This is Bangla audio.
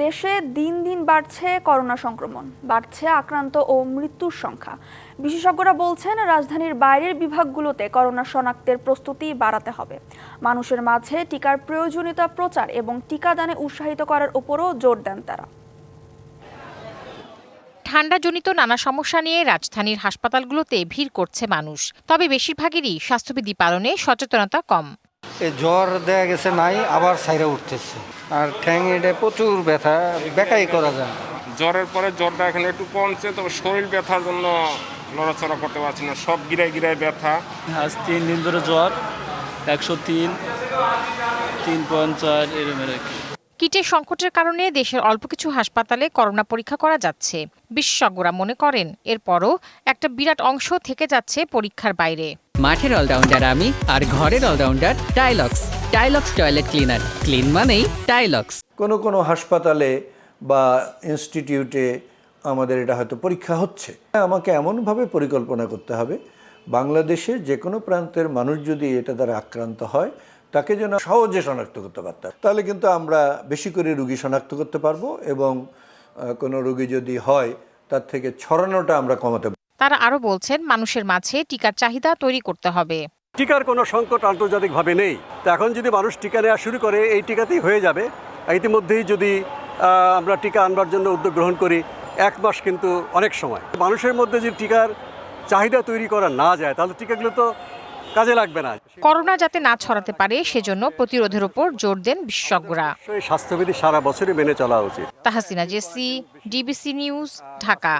দেশে দিন দিন বাড়ছে করোনা সংক্রমণ, বাড়ছে আক্রান্ত ও মৃত্যুর সংখ্যা। বিশেষজ্ঞরা বলছেন, রাজধানীর বাইরের বিভাগগুলোতে করোনা শনাক্তের প্রস্তুতি বাড়াতে হবে। মানুষের মাঝে টিকার প্রয়োজনীয়তা প্রচার এবং টিকাদানে উৎসাহিত করার উপরও জোর দেন তারা। ঠান্ডাজনিত নানা সমস্যা নিয়ে রাজধানীর হাসপাতালগুলোতে ভিড় করছে মানুষ। তবে বেশিরভাগেরই স্বাস্থ্যবিধি পালনে সচেতনতা কম। জ্বর দেয়া গেছে নাই আবার সাইরা উঠতেছে। আর ঠ্যাং এটা প্রচুর ব্যথা বেকাই করা যায় জ্বরের পরে জ্বরটা এখানে একটু কমছে তবে শরীর ব্যথার জন্য নড়াচড়া করতে পারছি না সব গিরায় গিরায় ব্যথা। আজ তিন দিন ধরে জ্বর একশো তিন তিন পয়েন্ট চার কি। কিটের সংকটের কারণে দেশের অল্প কিছু হাসপাতালে করোনা পরীক্ষা করা যাচ্ছে। বিশেষজ্ঞরা মনে করেন এরপরও একটা বিরাট অংশ থেকে যাচ্ছে পরীক্ষার বাইরে। মাঠের অলরাউন্ডার আমি আর ঘরের allrounder Tylox. Tylox toilet cleaner. Clean মানেই টাইলক্স। কোনো কোনো হাসপাতালে বা ইনস্টিটিউটে আমাদের এটা হয়তো পরীক্ষা হচ্ছে। আমাকে এমনভাবে পরিকল্পনা করতে হবে, বাংলাদেশের যে কোনো প্রান্তের মানুষ যদি এটা দ্বারা আক্রান্ত হয়, তাকে যেন সহজে শনাক্ত করতে পারতাম তাহলে কিন্তু আমরা বেশি করে রুগী শনাক্ত করতে পারব এবং কোনো রুগী যদি হয়, তার থেকে ছড়ানোটা আমরা কমাতে তারা আরও বলছেন মানুষের মাঝে টিকার চাহিদা তৈরি করতে হবে। টিকার কোনো সংকট আন্তর্জাতিকভাবে নেই। তো এখন যদি মানুষ টিকা নেওয়া শুরু করে এই টিকাতেই হয়ে যাবে। ইতিমধ্যেই যদি আমরা টিকা আনবার জন্য উদ্যোগ গ্রহণ করি এক মাস কিন্তু অনেক সময়। মানুষের মধ্যে যদি টিকার চাহিদা তৈরি করা না যায় তাহলে টিকাগুলো তো কাজে লাগবে না। করোনা যাতে না ছড়াতে পারে সেজন্য প্রতিরোধের উপর জোর দেন বিশেষজ্ঞরা। স্বাস্থ্যবিধি সারা বছরই মেনে চলা উচিত। Tahasina JC DBC news Dhaka.